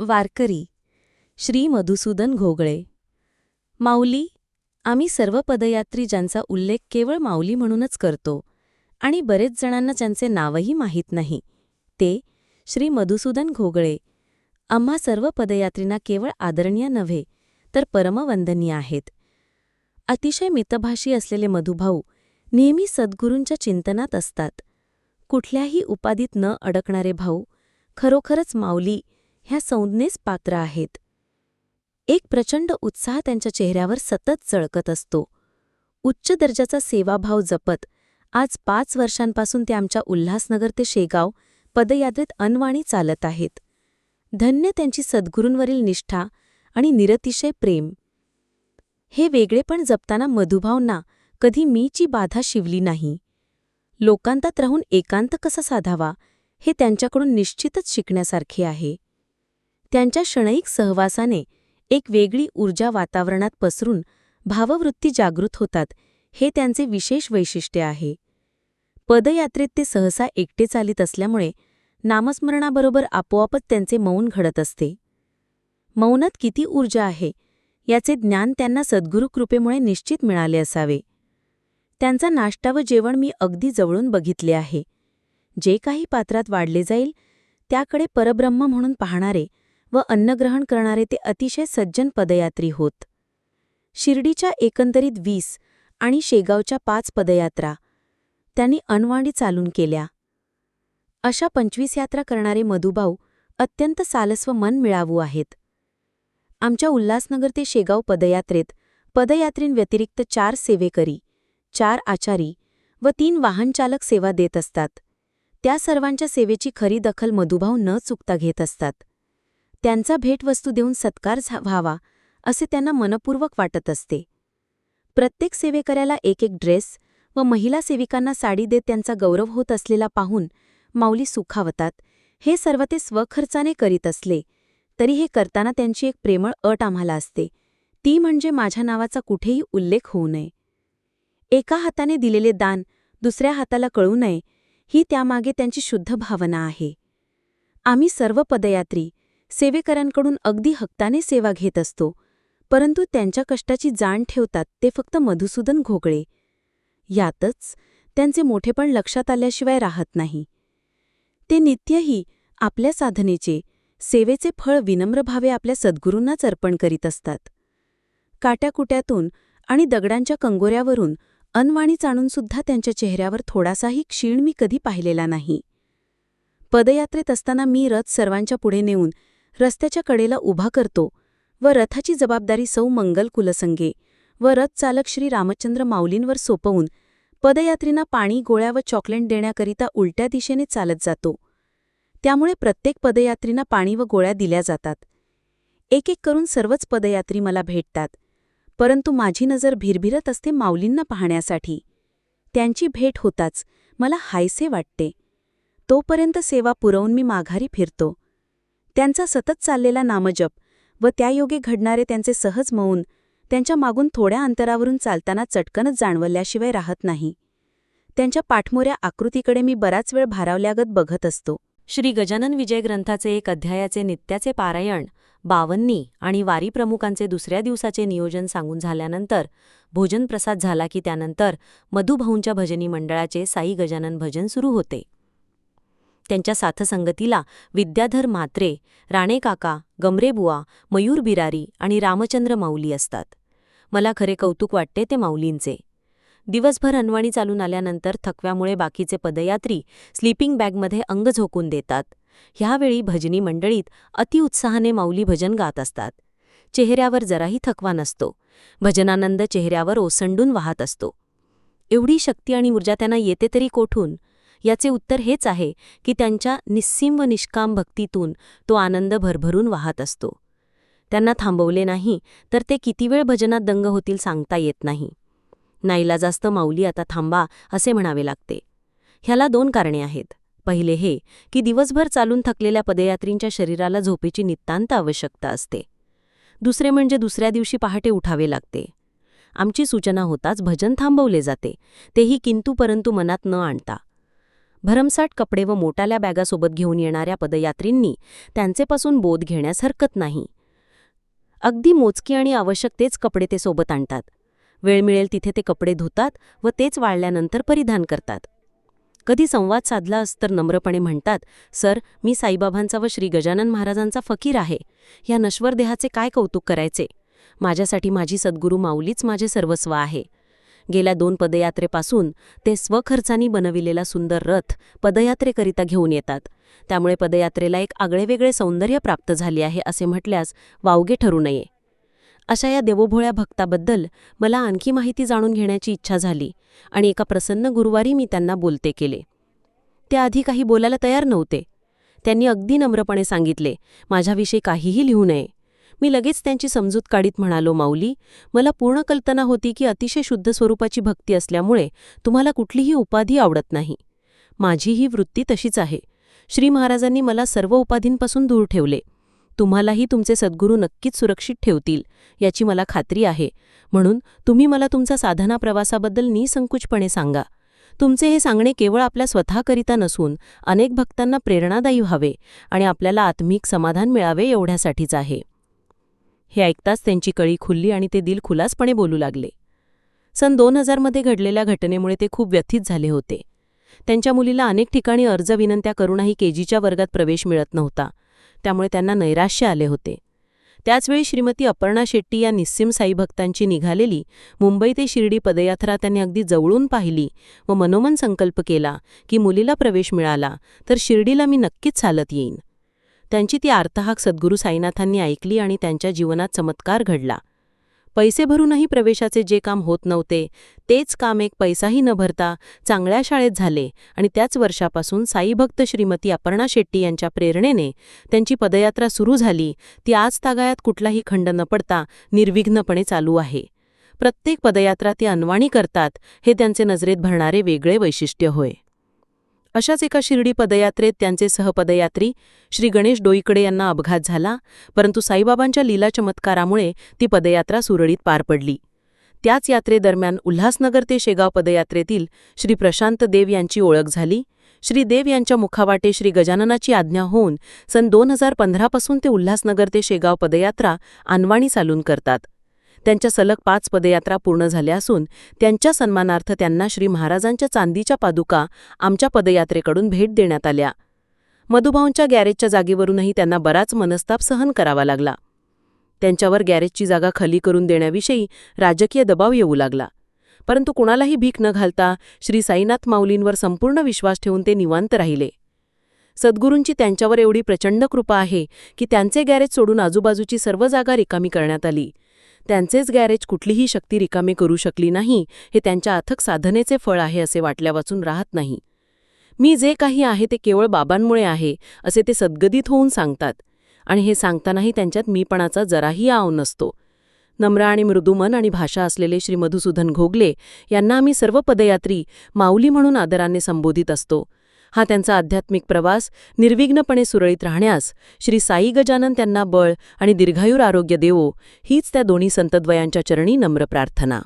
वारकरी श्री मधुसूदन घोगळे. माऊली आम्ही सर्व पदयात्री ज्यांचा उल्लेख केवळ माऊली म्हणूनच करतो आणि बरेच जणांना ज्यांचे नावही माहीत नाही ते श्री मधुसूदन घोगळे. आम्हा सर्व पदयात्रींना केवळ आदरणीय नव्हे तर परमवंदनीय आहेत. अतिशय मितभाषी असलेले मधुभाऊ नेहमी सद्गुरूंच्या चिंतनात असतात. कुठल्याही उपाधीत न अडकणारे भाऊ खरोखरच माऊली ह्या संज्ञेस पात्र आहेत. एक प्रचंड उत्साह त्यांच्या चेहऱ्यावर सतत चळकत असतो. उच्च दर्जाचा सेवाभाव जपत आज पाच वर्षांपासून ते आमच्या उल्हासनगर ते शेगाव पदयात्रेत अनवाणी चालत आहेत. धन्य त्यांची सद्गुरूंवरील निष्ठा आणि निरतिशय प्रेम. हे वेगळेपण जपताना मधुभावना कधी मीची बाधा शिवली नाही. लोकांतात राहून एकांत कसा साधावा हे त्यांच्याकडून निश्चितच शिकण्यासारखे आहे. त्यांच्या क्षणिक सहवासाने एक वेगळी ऊर्जा वातावरणात पसरून भाववृत्ती जागृत होतात हे त्यांचे विशेष वैशिष्ट्य आहे. पदयात्रेत ते सहसा एकटे चालित असल्यामुळे नामस्मरणाबरोबर आपोआपच त्यांचे मौन घडत असते. मौनात किती ऊर्जा आहे याचे ज्ञान त्यांना सद्गुरुकृपेमुळे निश्चित मिळाले असावे. त्यांचा नाश्ता व जेवण मी अगदी जवळून बघितले आहे. जे काही पात्रात वाढले जाईल त्याकडे परब्रह्म म्हणून पाहणारे व अन्नग्रहण करणारे ते अतिशय सज्जन पदयात्री होत. शिर्डीच्या एकंदरीत वीस आणि शेगावच्या पाच पदयात्रा त्यांनी अनवाणी चालून केल्या. अशा पंचवीस यात्रा करणारे मधुभाऊ अत्यंत सालस्व मन मिळावू आहेत. आमच्या उल्हासनगर ते शेगाव पदयात्रेत पदयात्रींव्यतिरिक्त चार सेवेकरी चार आचारी व तीन वाहनचालक सेवा देत असतात. त्या सर्वांच्या सेवेची खरी दखल मधुभाऊ न चुकता घेत असतात. त्यांचा भेटवस्तू देऊन सत्कार व्हावा असे त्यांना मनपूर्वक वाटत असते. प्रत्येक सेवेकऱ्याला एक एक ड्रेस व महिला सेविकांना साडी देत त्यांचा गौरव होत असलेला पाहून माऊली सुखावतात. हे सर्व ते स्वखर्चाने करीत असले तरी हे करताना त्यांची एक प्रेमळ अट आम्हाला असते. ती म्हणजे माझ्या नावाचा कुठेही उल्लेख होऊ नये. एका हाताने दिलेले दान दुसऱ्या हाताला कळू नये ही त्यामागे त्यांची शुद्ध भावना आहे. आम्ही सर्व पदयात्री सेवेकरांकडून अगदी हक्ताने सेवा घेत असतो परंतु त्यांच्या कष्टाची जाण ठेवतात ते फक्त मधुसूदन घोगळे. यातच त्यांचे मोठेपण लक्षात आल्याशिवाय राहत नाही. ते नित्यही आपल्या साधनेचे सेवेचे फळ विनम्र भावे आपल्या सद्गुरूंनाच अर्पण करीत असतात. काट्याकुट्यातून आणि दगडांच्या कंगोऱ्यावरून अनवाणीच आणूनसुद्धा त्यांच्या चेहऱ्यावर थोडासाही क्षीण मी कधी पाहिलेला नाही. पदयात्रेत असताना मी रथ सर्वांच्या पुढे नेऊन रस्त्याच्या कडेला उभा करतो व रथाची जबाबदारी सौ मंगल कुलसंगे व रथचालक श्री रामचंद्र माऊलींवर सोपवून पदयात्रींना पाणी गोळ्या व चॉकलेट देण्याकरिता उलट्या दिशेने चालत जातो. त्यामुळे प्रत्येक पदयात्रींना पाणी व गोळ्या दिल्या जातात. एक एक करून सर्वच पदयात्री मला भेटतात परंतु माझी नजर भिरभिरत असते माऊलींना पाहण्यासाठी. त्यांची भेट होताच मला हायसे वाटते. तोपर्यंत सेवा पुरवून मी माघारी फिरतो. त्यांचा सतत चाललेला नामजप व त्यायोगे घडणारे त्यांचे सहज मौन त्यांच्या मागून थोड्या अंतरावरून चालताना चटकनच जाणवल्याशिवाय राहत नाही. त्यांच्या पाठमोऱ्या आकृतीकडे मी बराच वेळ भारावल्यागत बघत असतो. श्री गजानन विजय ग्रंथाचे एक अध्यायाचे नित्याचे पारायण बावन्नी आणि वारी प्रमुखांचे दुसऱ्या दिवसाचे नियोजन सांगून झाल्यानंतर भोजनप्रसाद झाला की त्यानंतर मधुभाऊंच्या भजनी मंडळाचे साई गजानन भजन सुरू होते. त्यांच्या साथसंगतीला विद्याधर म्हात्रे राणेकाका गमरेबुवा मयूर बिरारी आणि रामचंद्र माऊली असतात. मला खरे कौतुक वाटते ते माऊलींचे. दिवसभर अनवाणी चालून आल्यानंतर थकव्यामुळे बाकीचे पदयात्री स्लीपिंग बॅगमध्ये अंग झोकून देतात. ह्यावेळी भजनी मंडळीत अतिउत्साहाने माऊली भजन गात असतात. चेहऱ्यावर जराही थकवा नसतो. भजनानंद चेहऱ्यावर ओसंडून वाहत असतो. एवढी शक्ती आणि ऊर्जा त्यांना येते तरी कोठून? याचे उत्तर हेच आहे की त्यांच्या निस्सीम व निष्काम भक्तीतून तो आनंद भरभरून वाहत असतो. त्यांना थांबवले नाही तर ते किती वेळ भजनात दंग होतील सांगता येत नाही. नाईला जास्त माऊली आता थांबा असे म्हणावे लागते. ह्याला दोन कारणे आहेत. पहिले हे की दिवसभर चालून थकलेल्या पदयात्रींच्या शरीराला झोपेची नितांत आवश्यकता असते. दुसरे म्हणजे दुसऱ्या दिवशी पहाटे उठावे लागते. आमची सूचना होताच भजन थांबवले जाते तेही किंतु परंतु मनात न आणता. भरमसाट कपडे व मोठाल्या बॅगासोबत घेऊन येणाऱ्या पदयात्रींनी त्यांचेपासून बोध घेण्यास हरकत नाही. अगदी मोजकी आणि आवश्यक तेच कपडे ते सोबत आणतात. वेळ मिळेल तिथे ते कपडे धुतात व तेच वाळल्यानंतर परिधान करतात. कधी संवाद साधलास तर नम्रपणे म्हणतात सर मी साईबाबांचा व श्री गजानन महाराजांचा फकीर आहे. या नश्वर देहाचे काय कौतुक करायचे? माझ्यासाठी माझी सद्गुरू माऊलीच माझे सर्वस्व आहे. गेल्या दोन पदयात्रेपासून ते स्वखर्चानी बनविलेला सुंदर रथ पदयात्रेकरिता घेऊन येतात. त्यामुळे पदयात्रेला एक आगळेवेगळे सौंदर्य प्राप्त झाले आहे असे म्हटल्यास वावगे ठरू नये. अशा या देवोभोळ्या भक्ताबद्दल मला आणखी माहिती जाणून घेण्याची इच्छा झाली आणि एका प्रसन्न गुरुवारी मी त्यांना बोलते केले. त्या आधी काही बोलायला तयार नव्हते. त्यांनी अगदी नम्रपणे सांगितले माझ्याविषयी काहीही लिहू नये. मी लगेच त्यांची समजूत काढीत म्हणालो माऊली मला पूर्ण कल्पना होती की अतिशय शुद्ध स्वरूपाची भक्ती असल्यामुळे तुम्हाला कुठलीही उपाधी आवडत नाही. माझी ही वृत्ती तशीच आहे. श्री महाराजांनी मला सर्व उपाधींपासून दूर ठेवले. तुम्हालाही तुमचे सद्गुरू नक्कीच सुरक्षित ठेवतील याची मला खात्री आहे. म्हणून तुम्ही मला तुमचा साधना प्रवासाबद्दल निसंकुचपणे सांगा. तुमचे हे सांगणे केवळ आपल्या स्वतःकरिता नसून अनेक भक्तांना प्रेरणादायी व्हावे आणि आपल्याला आत्मिक समाधान मिळावे एवढ्यासाठीच आहे. हे ऐकताच त्यांची कळी खुलली आणि ते दिल खुलासपणे बोलू लागले. सन दोन हजारमध्ये घडलेल्या घटनेमुळे ते खूप व्यथित झाले होते. त्यांच्या मुलीला अनेक ठिकाणी अर्ज विनंत्या करूनही केजीच्या वर्गात प्रवेश मिळत नव्हता. त्यामुळे त्यांना नैराश्य आले होते. त्याचवेळी श्रीमती अपर्णा शेट्टी या निस्सिम साईभक्तांची निघालेली मुंबई ते शिर्डी पदयात्रा त्यांनी अगदी जवळून पाहिली व मनोमन संकल्प केला की मुलीला प्रवेश मिळाला तर शिर्डीला मी नक्कीच चालत येईन. त्यांची ती आर्तहाक सद्गुरू साईनाथांनी ऐकली आणि त्यांच्या जीवनात चमत्कार घडला. पैसे भरूनही प्रवेशाचे जे काम होत नव्हते तेच काम एक पैसाही न भरता चांगल्या शाळेत झाले आणि त्याच वर्षापासून साईभक्त श्रीमती अपर्णा शेट्टी यांच्या प्रेरणेने त्यांची पदयात्रा सुरू झाली. ती आज तागायात कुठलाही खंड न पडता निर्विघ्नपणे चालू आहे. प्रत्येक पदयात्रा ते अनवाणी करतात हे त्यांचे नजरेत भरणारे वेगळे वैशिष्ट्य होय. अशाच एका शिर्डी पदयात्रेत त्यांचे सहपदयात्री श्री गणेश डोईकडे यांना अपघात झाला परंतु साईबाबांच्या लीला चमत्कारामुळे ती पदयात्रा सुरळीत पार पडली. त्याच यात्रेदरम्यान उल्हासनगर ते शेगाव पदयात्रेतील श्री प्रशांत देव यांची ओळख झाली. श्री देव यांच्या मुखावाटे श्री गजाननाची आज्ञा होऊन सन दोन हजार पंधरापासून ते उल्हासनगर ते शेगाव पदयात्रा अनवाणी चालून करतात. त्यांच्या सलग पाच पदयात्रा पूर्ण झाल्या असून त्यांच्या सन्मानार्थ त्यांना श्री महाराजांच्या चांदीच्या पादुका आमच्या पदयात्रेकडून भेट देण्यात आल्या. मधुभाऊंच्या गॅरेजच्या जागेवरूनही त्यांना बराच मनस्ताप सहन करावा लागला. त्यांच्यावर गॅरेजची जागा खाली करून देण्याविषयी राजकीय दबाव येऊ लागला. परंतु कुणालाही भीक न घालता श्री साईनाथ माऊलींवर संपूर्ण विश्वास ठेवून ते निवांत राहिले. सद्गुरूंची त्यांच्यावर एवढी प्रचंड कृपा आहे की त्यांचे गॅरेज सोडून आजूबाजूची सर्व जागा रिकामी करण्यात आली. त्यांचेच गॅरेज कुठलीही शक्ती रिकामी करू शकली नाही हे त्यांच्या अथक साधनेचे फळ आहे असे वाटल्या वाचून राहत नाही. मी जे काही आहे ते केवळ बाबांमुळे आहे असे ते सद्गदित होऊन सांगतात. आणि हे सांगतानाही त्यांच्यात मीपणाचा जराही आव नसतो. नम्र आणि मृदुमन आणि भाषा असलेले श्री मधुसूदन घोगले यांना आम्ही सर्व पदयात्री माऊली म्हणून आदराने संबोधित असतो. हा त्यांचा आध्यात्मिक प्रवास निर्विघ्नपणे सुरळीत राहण्यास श्री साई गजानन त्यांना बळ आणि दीर्घायुर आरोग्य देवो हीच त्या दोन्ही संतद्वयांच्या चरणी नम्र प्रार्थना.